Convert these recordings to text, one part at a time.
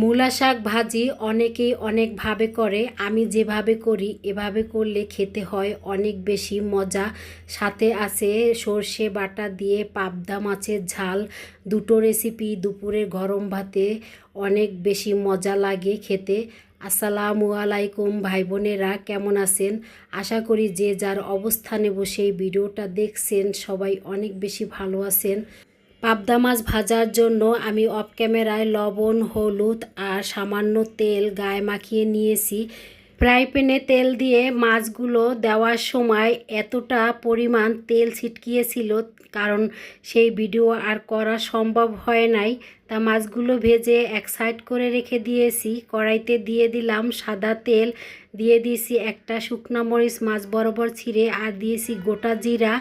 মূলা শাক ভাজি অনেকেই অনেকভাবে করে। আমি যেভাবে করি, এভাবে করলে খেতে হয় অনেক বেশি মজা। সাথে আছে সর্ষে বাটা দিয়ে পাবদা মাছের ঝাল। দুটো রেসিপি দুপুরে গরম ভাতে অনেক বেশি মজা লাগে খেতে। আসসালামু আলাইকুম ভাই বোনেরা কেমন আছেন? আশা করি যে যার অবস্থানে বসে এই ভিডিওটা দেখছেন সবাই অনেক বেশি ভালো আছেন। পাবদা মাছ ভাজার জন্য আমি অফ ক্যামেরায় লবণ, হলুদ আর সামান্য তেল গায়ে মাখিয়ে নিয়েছি। ফ্রাই প্যানে তেল দিয়ে মাছগুলো দেওয়ার সময় এতটা পরিমাণ তেল ছিটকিয়েছিল, কারণ সেই ভিডিও আর করা সম্ভব হয় নাই। তা মাছগুলো ভেজে এক সাইড করে রেখে দিয়েছি, কড়াইতে দিয়ে দিলাম সাদা তেল। দিয়ে দিয়েছি একটা শুকনা মরিচ, মাছ বরাবর ছিঁড়ে, আর দিয়েছি গোটা জিরা।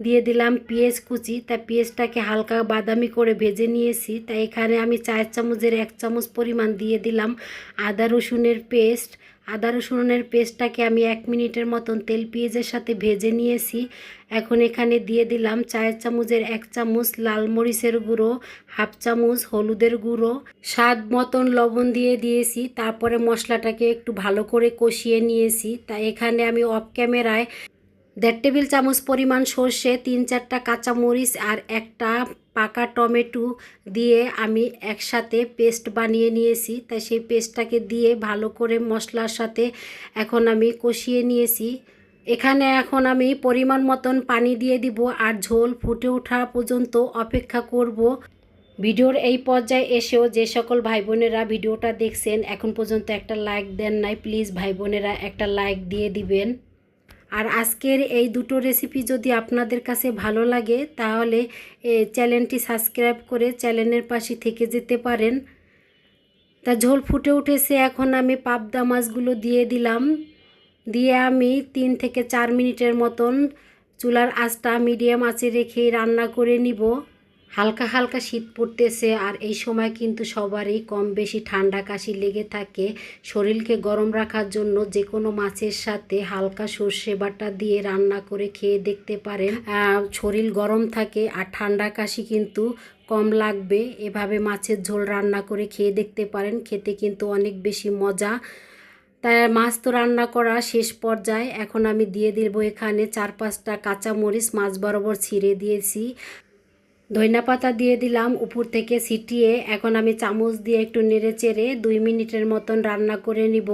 দিয়ে দিলাম পেঁয়াজ কুচি। তা পেঁয়াজটাকে হালকা বাদামি করে ভেজে নিয়েছি। তা এখানে আমি চার চামচের এক চামচ পরিমাণ দিয়ে দিলাম আদা রসুনের পেস্ট। আদা রসুনের পেস্টটাকে আমি এক মিনিটের মতন তেল পেঁয়াজের সাথে ভেজে নিয়েছি। এখন এখানে দিয়ে দিলাম চায়ের চামচের এক চামচ লাল মরিচের গুঁড়ো, হাফ চামচ হলুদের গুঁড়ো। স্বাদ মতন লবণ দিয়ে দিয়েছি। তারপরে মশলাটাকে একটু ভালো করে কষিয়ে নিয়েছি। তা এখানে আমি অফ ক্যামেরায় দেড় টেবিল চামচ পরিমাণ সর্ষে, তিন চারটা কাঁচামরিচ আর একটা পাকা টমেটো দিয়ে আমি একসাথে পেস্ট বানিয়ে নিয়েছি। তাই সেই পেস্টটাকে দিয়ে ভালো করে মশলার সাথে এখন আমি কষিয়ে নিয়েছি। এখানে এখন আমি পরিমাণ মতন পানি দিয়ে দিব আর ঝোল ফুটে ওঠা পর্যন্ত অপেক্ষা করব। ভিডিওর এই পর্যায়ে এসেও যে সকল ভাই বোনেরা ভিডিওটা দেখছেন, এখন পর্যন্ত একটা লাইক দেন নাই, প্লিজ ভাই বোনেরা একটা লাইক দিয়ে দিবেন। আর আজকের এই দুটো রেসিপি যদি আপনাদের কাছে ভালো লাগে, তাহলে চ্যানেলটি সাবস্ক্রাইব করে চ্যানেলের পাশে থেকে যেতে পারেন। তা ঝোল ফুটে উঠেছে, এখন আমি পাবদা মাছগুলো দিয়ে দিলাম। দিয়ে আমি তিন থেকে চার মিনিটের মতন চুলার আঁচটা মিডিয়াম আঁচে রেখে রান্না করে নিব। হালকা হালকা শীত পড়তেছে আর এই সময় কিন্তু সবারই কম বেশি ঠান্ডা কাশি লেগে থাকে। শরীরকে গরম রাখার জন্য যে কোনো মাছের সাথে হালকা সর্ষে বাটা দিয়ে রান্না করে খেয়ে দেখতে পারেন। শরীর গরম থাকে আর ঠান্ডা কাশি কিন্তু কম লাগবে। এভাবে মাছের ঝোল রান্না করে খেয়ে দেখতে পারেন, খেতে কিন্তু অনেক বেশি মজা। তাই মাছ তো রান্না করা শেষ পর্যায়ে। এখন আমি দিয়ে দেব এখানে চার পাঁচটা কাঁচামরিচ, মাছ বরাবর ছিঁড়ে দিয়েছি। ধইনা পাতা দিয়ে দিলাম উপর থেকে ছিটিয়ে। এখন আমি চামচ দিয়ে একটু নেড়ে চেড়ে দুই মিনিটের মতন রান্না করে নিব।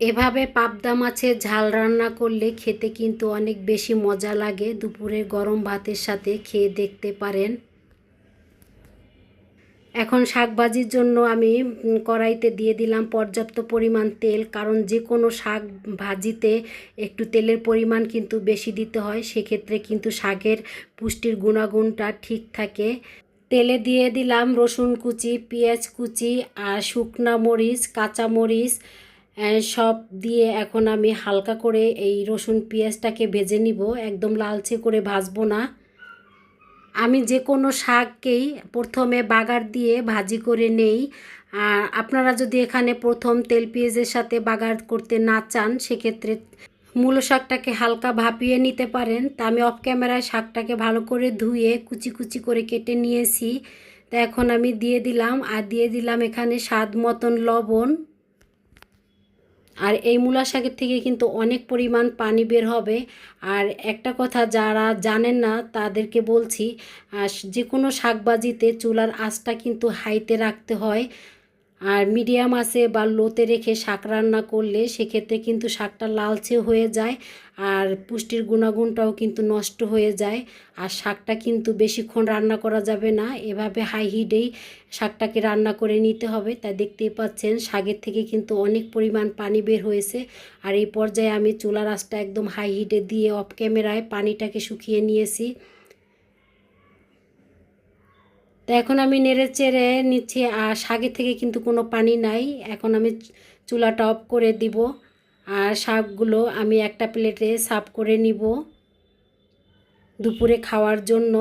এভাবে পাবদা মাছের ঝাল রান্না করলে খেতে কিন্তু অনেক বেশি মজা লাগে দুপুরে গরম ভাতের সাথে খেয়ে দেখতে পারেন। এখন শাক ভাজির জন্য আমি কড়াইতে দিয়ে দিলাম পর্যাপ্ত পরিমাণ তেল, কারণ যে কোনো শাক ভাজিতে একটু তেলের পরিমাণ কিন্তু বেশি দিতে হয়, সেক্ষেত্রে কিন্তু শাকের পুষ্টির গুণাগুণটা ঠিক থাকে। তেলে দিয়ে দিলাম রসুন কুচি, পেঁয়াজ কুচি, আর শুকনা মরিচ, কাঁচা মরিচ সব দিয়ে এখন আমি হালকা করে এই রসুন পেঁয়াজটাকে ভেজে নিব, একদম লালচে করে ভাজবো না। আমি যে কোনো শাককেই প্রথমে বাগার দিয়ে ভাজি করে নেই। আর আপনারা যদি এখানে প্রথম তেল পেঁয়াজের সাথে বাগার করতে না চান, সেক্ষেত্রে মূলো শাকটাকে হালকা ভাপিয়ে নিতে পারেন। তা আমি অফ ক্যামেরায় শাকটাকে ভালো করে ধুয়ে কুচি কুচি করে কেটে নিয়েছি। তা এখন আমি দিয়ে দিলাম। আর দিয়ে দিলাম এখানে স্বাদ মতন লবণ। আর এই মূলা শাকের থেকে কিন্তু অনেক পরিমাণ পানি বের হবে। আর একটা কথা যারা জানেন না, তাদেরকে বলছি যে কোনো শাকবাজিতে চুলার আঁচটা কিন্তু হাইতে রাখতে হয়। আর মিডিয়াম আছে বা লোতে রেখে শাক রান্না করলে সেক্ষেত্রে কিন্তু শাকটা লালচে হয়ে যায় আর পুষ্টির গুণাগুণটাও কিন্তু নষ্ট হয়ে যায়। আর শাকটা কিন্তু বেশিক্ষণ রান্না করা যাবে না, এভাবে হাই হিটেই শাকটাকে রান্না করে নিতে হবে। তাই দেখতেই পাচ্ছেন শাকের থেকে কিন্তু অনেক পরিমাণ পানি বের হয়েছে। আর এই পর্যায়ে আমি চুলা আঁচটা একদম হাই হিটে দিয়ে অফ ক্যামেরায় পানিটাকে শুকিয়ে নিয়েছি তো এখন আমি নেড়ে চেড়ে নিচ্ছি, আর শাকের থেকে কিন্তু কোনো পানি নাই। এখন আমি চুলাটা অফ করে দিব, আর শাকগুলো আমি একটা প্লেটে সাফ করে নিব দুপুরে খাওয়ার জন্য।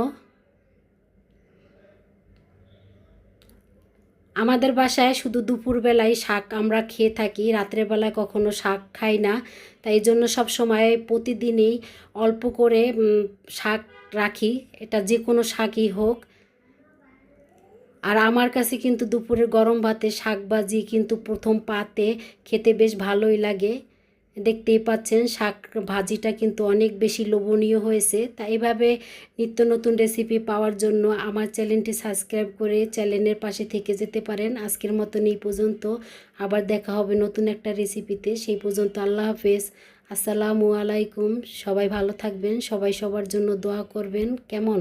আমাদের বাসায় শুধু দুপুরবেলায় শাক আমরা খেয়ে থাকি, রাত্রেবেলায় কখনো শাক খাই না। তাই জন্য সব সময় প্রতিদিনই অল্প করে শাক রাখি, এটা যে কোনো শাকই হোক। আর আমার কাছে কিন্তু দুপুরের গরম ভাতে শাক ভাজি কিন্তু প্রথম পাতে খেতে বেশ ভালোই লাগে। দেখতেই পাচ্ছেন, শাক ভাজিটা কিন্তু অনেক বেশি লোভনীয় হয়েছে। তাই এভাবে নিত্য নতুন রেসিপি পাওয়ার জন্য আমার চ্যানেলটি সাবস্ক্রাইব করে চ্যানেলের পাশে থেকে যেতে পারেন। আজকের মতন এই পর্যন্ত। আবার দেখা হবে নতুন একটা রেসিপিতে সেই পর্যন্ত আল্লাহ হাফেজ। আসসালামু আলাইকুম। সবাই ভালো থাকবেন। সবাই সবার জন্য দোয়া করবেন। কেমন?